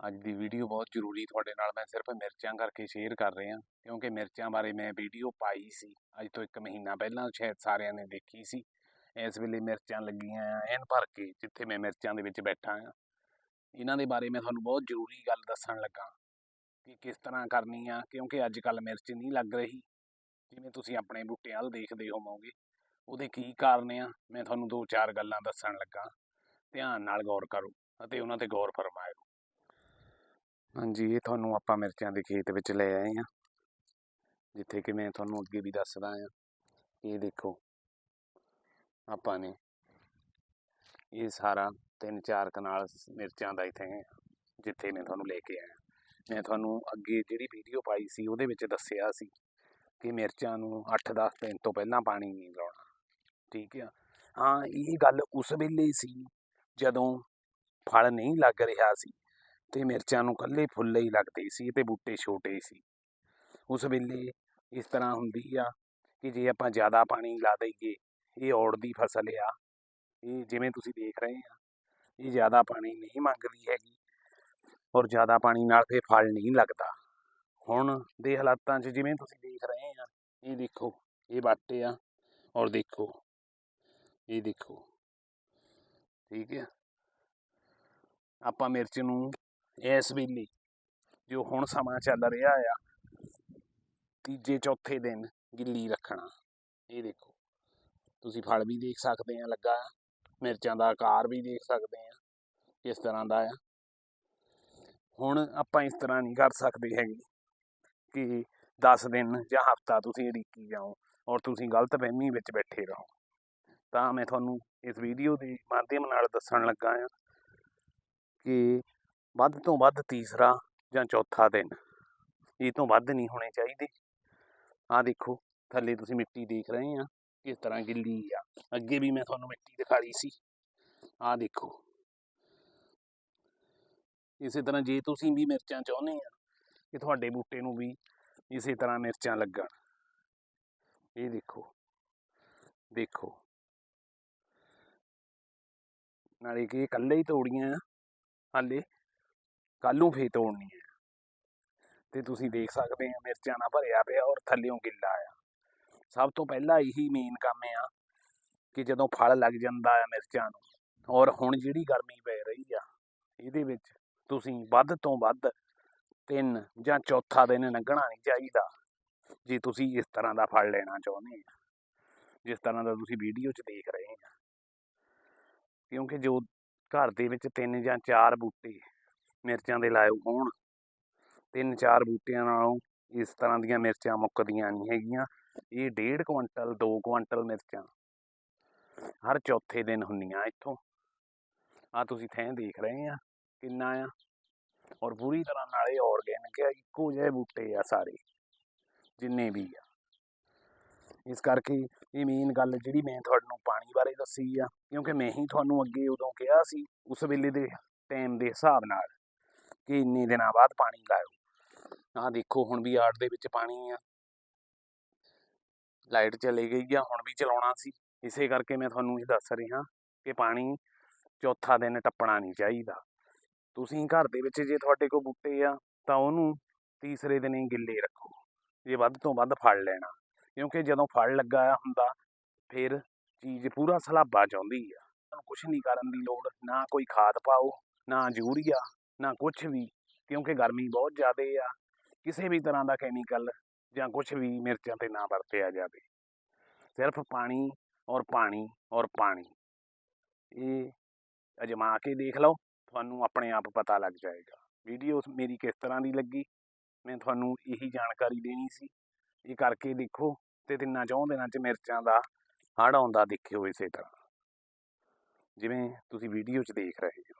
ਅੱਜ ਦੀ ਵੀਡੀਓ ਬਹੁਤ ਜ਼ਰੂਰੀ ਤੁਹਾਡੇ ਨਾਲ ਮੈਂ ਸਿਰਫ ਮਿਰਚਾਂ ਕਰਕੇ ਸ਼ੇਅਰ ਕਰ ਰਿਹਾ, ਕਿਉਂਕਿ ਮਿਰਚਾਂ ਬਾਰੇ ਮੈਂ ਵੀਡੀਓ ਪਾਈ ਸੀ, ਅੱਜ ਤੋਂ 1 ਮਹੀਨਾ ਪਹਿਲਾਂ, ਸ਼ਾਇਦ ਸਾਰਿਆਂ ਨੇ ਦੇਖੀ ਸੀ। ਇਸ ਵੇਲੇ ਮਿਰਚਾਂ ਲੱਗੀਆਂ ਆ, ਐਨ ਭਰ ਕੇ, ਜਿੱਥੇ ਮੈਂ ਮਿਰਚਾਂ ਦੇ ਵਿੱਚ ਬੈਠਾ ਆ। ਇਹਨਾਂ ਦੇ ਬਾਰੇ ਮੈਂ ਤੁਹਾਨੂੰ ਬਹੁਤ ਜ਼ਰੂਰੀ ਗੱਲ ਦੱਸਣ ਲੱਗਾ ਕਿ ਕਿਸ ਤਰ੍ਹਾਂ ਕਰਨੀ ਆ, ਕਿਉਂਕਿ ਅੱਜ ਕੱਲ ਮਿਰਚ ਨਹੀਂ ਲੱਗ ਰਹੀ। ਜਿਵੇਂ ਤੁਸੀਂ ਆਪਣੇ ਬੂਟਿਆਂ ਵੱਲ ਦੇਖਦੇ ਹੋਵੋਗੇ, ਉਹਦੇ ਕੀ ਕਾਰਨ ਆ, ਮੈਂ ਤੁਹਾਨੂੰ ਦੋ ਚਾਰ ਗੱਲਾਂ ਦੱਸਣ ਲੱਗਾ। ਧਿਆਨ ਨਾਲ ਗੌਰ ਕਰੋ ਅਤੇ ਉਹਨਾਂ ਤੇ ਗੌਰ ਫਰਮਾਇਓ। ਹਾਂਜੀ, ਇਹ ਤੁਹਾਨੂੰ ਆਪਾਂ ਮਿਰਚਾਂ ਦੇ ਖੇਤ ਵਿੱਚ ਲੈ ਆਏ ਆ ਜਿੱਥੇ ਕਿ ਮੈਂ ਤੁਹਾਨੂੰ ਅੱਗੇ ਵੀ ਦੱਸਦਾ ਆ ਇਹ ਦੇਖੋ। ਆਪਾਂ ਨੇ ਇਹ ਸਾਰਾ ਤਿੰਨ ਚਾਰ ਕਨਾਲ ਮਿਰਚਾਂ ਦਾ ਇੱਥੇ ਜਿੱਥੇ ਮੈਂ ਤੁਹਾਨੂੰ ਲੈ ਕੇ ਆਇਆ। ਮੈਂ ਤੁਹਾਨੂੰ ਅੱਗੇ ਜਿਹੜੀ ਵੀਡੀਓ ਪਾਈ ਸੀ, ਉਹਦੇ ਵਿੱਚ ਦੱਸਿਆ ਸੀ ਕਿ ਮਿਰਚਾਂ ਨੂੰ 8-10 ਦਿਨ ਤੋਂ ਪਹਿਲਾਂ ਪਾਣੀ ਨਹੀਂ ਲਾਉਣਾ। ਠੀਕ ਆ? ਹਾਂ, ਇਹ ਗੱਲ ਉਸ ਵੇਲੇ ਸੀ ਜਦੋਂ ਫਲ ਨਹੀਂ ਲੱਗ ਰਿਹਾ ਸੀ। ਤੇ ਮਿਰਚਾਂ ਨੂੰ ਕੱਲੇ ਫੁੱਲ ਹੀ ਲੱਗਦੇ ਸੀ ਤੇ ਬੂਟੇ ਛੋਟੇ ਸੀ। ਉਸ ਵੇਲੇ ਇਸ ਤਰ੍ਹਾਂ ਹੁੰਦੀ ਆ ਕਿ ਜੇ ਆਪਾਂ ਜ਼ਿਆਦਾ ਪਾਣੀ ਲਾ ਦਈਏ, ਇਹ ਔੜ ਦੀ ਫਸਲ ਆ। ਇਹ ਜਿਵੇਂ ਤੁਸੀਂ ਦੇਖ ਰਹੇ ਆ, ਇਹ ਜ਼ਿਆਦਾ ਪਾਣੀ ਨਹੀਂ ਮੰਗਦੀ ਹੈਗੀ ਔਰ ਜ਼ਿਆਦਾ ਪਾਣੀ ਨਾਲ ਫੇ ਫਲ ਨਹੀਂ ਲੱਗਦਾ। ਹੁਣ ਦੇ ਹਾਲਾਤਾਂ 'ਚ ਜਿਵੇਂ ਤੁਸੀਂ ਦੇਖ ਰਹੇ ਆ, ਇਹ ਦੇਖੋ, ਇਹ ਬਾਟੇ ਆ ਔਰ ਦੇਖੋ, ਇਹ ਦੇਖੋ। ਠੀਕ ਹੈ ਆਪਾਂ ਮਿਰਚ ਨੂੰ ਇਸ ਵੇਲੇ ਜੋ ਹੁਣ ਸਮਾਂ ਚੱਲ ਰਿਹਾ ਆ, ਤੀਜੇ ਚੌਥੇ ਦਿਨ ਗਿੱਲੀ ਰੱਖਣਾ। ਇਹ ਦੇਖੋ, ਤੁਸੀਂ ਫਲ ਵੀ ਦੇਖ ਸਕਦੇ ਆ, ਲੱਗਾ ਆ, ਮਿਰਚਾਂ ਦਾ ਆਕਾਰ ਵੀ ਦੇਖ ਸਕਦੇ ਆ ਕਿਸ ਤਰ੍ਹਾਂ ਦਾ ਆ। ਹੁਣ ਆਪਾਂ ਇਸ ਤਰ੍ਹਾਂ ਨਹੀਂ ਕਰ ਸਕਦੇ ਹੈਗੇ ਕਿ 10 ਦਿਨ ਜਾਂ ਹਫਤਾ ਤੁਸੀਂ ਉਡੀਕੀ ਜਾਓ ਔਰ ਤੁਸੀਂ ਗਲਤ ਫਹਿਮੀ ਵਿੱਚ ਬੈਠੇ ਰਹੋ। ਤਾਂ ਮੈਂ ਤੁਹਾਨੂੰ ਇਸ ਵੀਡੀਓ ਦੇ ਮਾਧਿਅਮ ਨਾਲ ਦੱਸਣ ਲੱਗਾ ਆ ਕਿ ਵੱਧ ਤੋਂ ਵੱਧ ਤੀਸਰਾ ਜਾਂ ਚੌਥਾ ਦਿਨ। ਇਹ ਤੋਂ ਵੱਧ ਨਹੀਂ ਹੋਣੇ ਚਾਹੀਦੇ। ਆਹ ਦੇਖੋ, ਥੱਲੇ ਤੁਸੀਂ ਮਿੱਟੀ ਦੇਖ ਰਹੇ ਆ, ਕਿਸ ਤਰ੍ਹਾਂ ਗਿੱਲੀ ਆ। ਅੱਗੇ ਵੀ ਮੈਂ ਤੁਹਾਨੂੰ ਮਿੱਟੀ ਦਿਖਾਈ ਸੀ। ਆਹ ਦੇਖੋ। ਇਸੇ ਤਰ੍ਹਾਂ ਜੇ ਤੁਸੀਂ ਵੀ ਮਿਰਚਾਂ ਚਾਹੁੰਦੇ ਆ, ਕਿ ਤੁਹਾਡੇ ਬੂਟੇ ਨੂੰ ਵੀ ਇਸੇ ਤਰ੍ਹਾਂ ਮਿਰਚਾਂ ਲੱਗਣ। ਇਹ ਦੇਖੋ। ਦੇਖੋ। ਨਾਲੇ ਕਿ ਇਕੱਲੇ ਹੀ ਤੋੜੀਆਂ ਆ, ਹਾਲੇ ਕੱਲ੍ਹ ਨੂੰ ਫੇਰ ਹੈ। ਤੇ ਤੁਸੀਂ ਦੇਖ ਸਕਦੇ ਆ ਮਿਰਚਾਂ ਨਾਲ ਭਰਿਆ ਪਿਆ ਔਰ ਥੱਲਿਓਂ ਗਿੱਲਾ ਆ। ਸਭ ਤੋਂ ਪਹਿਲਾਂ ਇਹੀ ਮੇਨ ਕੰਮ ਆ ਕਿ ਜਦੋਂ ਫਲ ਲੱਗ ਜਾਂਦਾ ਆ ਮਿਰਚਾਂ ਨੂੰ ਔਰ ਹੁਣ ਜਿਹੜੀ ਗਰਮੀ ਪੈ ਰਹੀ ਆ, ਇਹਦੇ ਵਿੱਚ ਤੁਸੀਂ ਵੱਧ ਤੋਂ ਵੱਧ ਤਿੰਨ ਜਾਂ ਚੌਥਾ ਦਿਨ ਲੰਘਣਾ ਨਹੀਂ ਚਾਹੀਦਾ ਜੇ ਤੁਸੀਂ ਇਸ ਤਰ੍ਹਾਂ ਦਾ ਫਲ ਲੈਣਾ ਚਾਹੁੰਦੇ ਆ। ਜਿਸ ਤਰ੍ਹਾਂ ਦਾ ਤੁਸੀਂ ਵੀਡੀਓ 'ਚ ਦੇਖ ਰਹੇ ਆ। ਕਿਉਂਕਿ ਜੋ ਘਰ ਦੇ ਵਿੱਚ ਤਿੰਨ ਜਾਂ ਚਾਰ ਬੂਟੇ ਮਿਰਚਾਂ ਦੇ ਲਾਏ ਹੋਣ। ਤਿੰਨ ਚਾਰ ਬੂਟਿਆਂ ਨਾਲੋਂ ਇਸ ਤਰ੍ਹਾਂ ਦੀਆਂ ਮਿਰਚਾਂ ਮੁੱਕਦੀਆਂ ਨਹੀਂ ਹੈਗੀਆਂ। ਇਹ ਡੇਢ ਕੁਇੰਟਲ 2 ਕੁਇੰਟਲ ਮਿਰਚਾਂ। ਹਰ ਚੌਥੇ ਦਿਨ ਹੁੰਦੀਆਂ ਇੱਥੋਂ। ਆ ਤੁਸੀਂ ਥੈਂ ਦੇਖ ਰਹੇ ਆ ਕਿੰਨਾ ਆ। ਔਰ ਪੂਰੀ ਤਰ੍ਹਾਂ ਨਾਲੇ ਆਰਗੈਨਿਕ ਆ, ਇੱਕੋ ਜਿਹੇ ਬੂਟੇ ਆ ਸਾਰੇ, ਜਿੰਨੇ ਵੀ ਆ। ਇਸ ਕਰਕੇ ਇਹ ਮੇਨ ਗੱਲ ਜਿਹੜੀ ਮੈਂ ਤੁਹਾਨੂੰ ਪਾਣੀ ਬਾਰੇ ਦੱਸੀ ਆ, ਕਿਉਂਕਿ ਮੈਂ ਹੀ ਤੁਹਾਨੂੰ ਅੱਗੇ ਉਦੋਂ ਕਿਹਾ ਸੀ, ਉਸ ਵੇਲੇ ਦੇ ਟਾਈਮ ਦੇ ਹਿਸਾਬ ਨਾਲ। ਕਿ ਇੰਨੇ ਦਿਨਾਂ ਬਾਅਦ ਪਾਣੀ ਲਾਇਓ। ਆਹ ਦੇਖੋ, ਹੁਣ ਵੀ ਆੜ ਦੇ ਵਿੱਚ ਪਾਣੀ ਆ। ਲਾਈਟ ਚਲੀ ਗਈ ਆ, ਹੁਣ ਵੀ ਚਲਾਉਣਾ ਸੀ। ਇਸੇ ਕਰਕੇ ਮੈਂ ਤੁਹਾਨੂੰ ਇਹ ਦੱਸ ਰਿਹਾ ਕਿ ਪਾਣੀ ਚੌਥਾ ਦਿਨ ਟੱਪਣਾ ਨਹੀਂ ਚਾਹੀਦਾ। ਤੁਸੀਂ ਘਰ ਦੇ ਵਿੱਚ ਜੇ ਤੁਹਾਡੇ ਕੋਲ ਬੂਟੇ ਆ, ਤਾਂ ਉਹਨੂੰ ਤੀਸਰੇ ਦਿਨ ਹੀ ਗਿੱਲੇ ਰੱਖੋ। ਜੇ ਵੱਧ ਤੋਂ ਵੱਧ ਫਲ ਲੈਣਾ। ਕਿਉਂਕਿ ਜਦੋਂ ਫਲ ਲੱਗਾ ਹੁੰਦਾ, ਫਿਰ ਚੀਜ਼ ਪੂਰਾ ਸਲਾਬਾ ਚਾਹੁੰਦੀ ਆ। ਤੁਹਾਨੂੰ ਕੁਝ ਨਹੀਂ ਕਰਨ ਦੀ ਲੋੜ, ਨਾ ਕੋਈ ਖਾਦ ਪਾਓ, ਨਾ ਯੂਰੀਆ ਨਾ ਕੁਝ ਵੀ, ਕਿਉਂਕਿ ਗਰਮੀ ਬਹੁਤ ਜ਼ਿਆਦਾ ਆ, ਕਿਸੇ ਵੀ ਤਰ੍ਹਾਂ ਦਾ ਕੈਮੀਕਲ ਜਾਂ ਕੁਝ ਵੀ ਮਿਰਚਾਂ ਤੇ ਨਾ ਵਰਤਿਆ ਜਾਵੇ। ਸਿਰਫ ਪਾਣੀ ਔਰ ਪਾਣੀ ਔਰ ਪਾਣੀ। ਇਹ ਅਜਮਾ ਕੇ ਦੇਖ ਲਓ, ਤੁਹਾਨੂੰ ਆਪਣੇ ਆਪ ਪਤਾ ਲੱਗ ਜਾਏਗਾ। ਵੀਡੀਓ ਮੇਰੀ ਕਿਸ ਤਰ੍ਹਾਂ ਦੀ ਲੱਗੀ? ਮੈਂ ਤੁਹਾਨੂੰ ਇਹੀ ਜਾਣਕਾਰੀ ਦੇਣੀ ਸੀ। ਇਹ ਕਰਕੇ ਦੇਖੋ ਤੇ ਤਿੰਨਾਂ ਚੌਂ ਦਿਨਾਂ 'ਚ ਮਿਰਚਾਂ ਦਾ ਹੜ੍ਹ ਆਉਂਦਾ ਦੇਖਿਓ ਇਸੇ ਤਰ੍ਹਾਂ। ਜਿਵੇਂ ਤੁਸੀਂ ਵੀਡੀਓ 'ਚ ਦੇਖ ਰਹੇ ਹੋ।